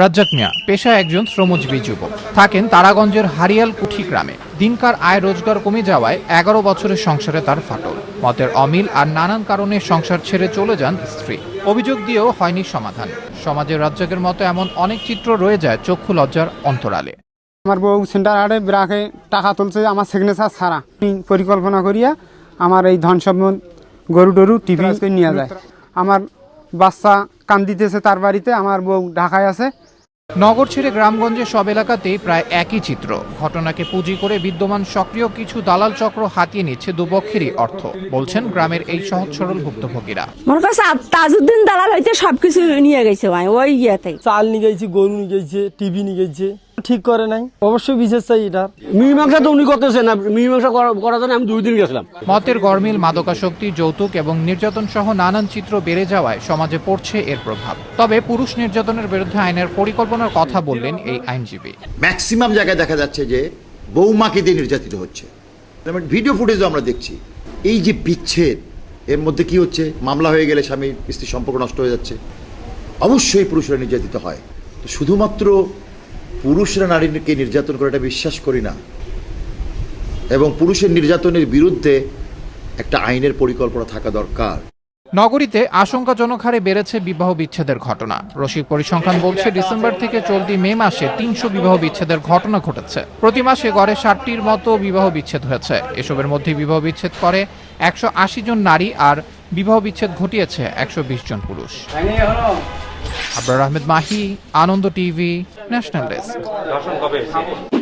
রাজ্জাক মিয়া পেশা একজন শ্রমজীবী যুবক। থাকেন তারাগঞ্জের হারিয়াল কুঠি গ্রামে। দিনকার আয় রোজগার কমে যাওয়ায় এগারো বছরের সংসারে তার ফাটল। মতের অমিল আর নানান কারণে সংসার ছেড়ে চলে যান স্ত্রী। অভিযোগ দিয়েও হয়নি সমাধান। সমাজে রাজ্জাকের মতো এমন অনেক চিত্র রয়ে যায় চক্ষু লজ্জার অন্তরালে। আমার বউ সেন্টার হাটে ব্রাকে টাকা তুলছে আমার সিগনেচার ছাড়া। আমি পরিকল্পনা করিয়া আমার এই ধন সম্পদ গরু টরু টিভি নিয়ে যায়। আমার বাচ্চা কান্দিতেছে তার বাড়িতে আমার বউ ঢাকায় আছে। নগর ছেড়ে গ্রামগঞ্জের সব এলাকাতেই প্রায় একই চিত্র। ঘটনাকে পুঁজি করে বিদ্যমান সক্রিয় কিছু দালাল চক্র হাতিয়ে নিচ্ছে দুপক্ষেরই অর্থ বলছেন গ্রামের এই সহজ সরল ভুক্তভোগীরা। মনে করছে তাজউদ্দিন দালাল হইতে সবকিছু নিয়ে গেছে ভাই ওই ইয়েতে। চাল নিয়ে গেছে গরু নিয়ে গেছে টিভি নিয়ে গেছে। ঠিক করে নাই। অবশ্যই বিশেষ চাই এটা। মীমাংসা তো উনি করতেছেন না। মীমাংসা করা- করার জন্য আমি দুই দিন গেছিলাম। মতের গরমিল মাদকাসক্তি যৌতুক এবং নির্যাতন সহ নানান চিত্র বেড়ে যাওয়ায় সমাজে পড়ছে এর প্রভাব। তবে পুরুষ নির্যাতনের বিরুদ্ধে আইনের পরিকল্পনার কথা বললেন এই আইনজীবী। ম্যাক্সিমাম জায়গায় দেখা যাচ্ছে যে বৌমাকে দিয়ে নির্যাতিত হচ্ছে। ভিডিও ফুটেজও আমরা দেখছি। এই যে বিচ্ছেদ এর মধ্যে কি হচ্ছে? মামলা হয়ে গেলে স্বামী স্ত্রীর সম্পর্ক নষ্ট হয়ে যাচ্ছে। অবশ্যই পুরুষরা নির্যাতিত হয়। তো শুধুমাত্র পুরুষরা নারীকে নির্যাতন করে এটা বিশ্বাস করি না। এবং পুরুষের নির্যাতনের বিরুদ্ধে একটা আইনের পরিকল্পনা থাকা দরকার। নগরীতে আশঙ্কাজনক হারে বেড়েছে বিবাহ বিচ্ছেদের ঘটনা। রসিক পরিসংখ্যান বলছে, ডিসেম্বর থেকে চলতি মে মাসে তিনশো বিবাহ বিচ্ছেদের ঘটনা ঘটেছে। প্রতি মাসে গড়ে ষাটটির মতো বিবাহ বিচ্ছেদ হয়েছে। এসবের মধ্যে বিবাহ বিচ্ছেদ করে একশো আশি জন নারী আর বিবাহ বিচ্ছেদ ঘটিয়েছে একশো বিশ জন পুরুষ। Abrar Ahmed Mahi, Ananda TV. National desk.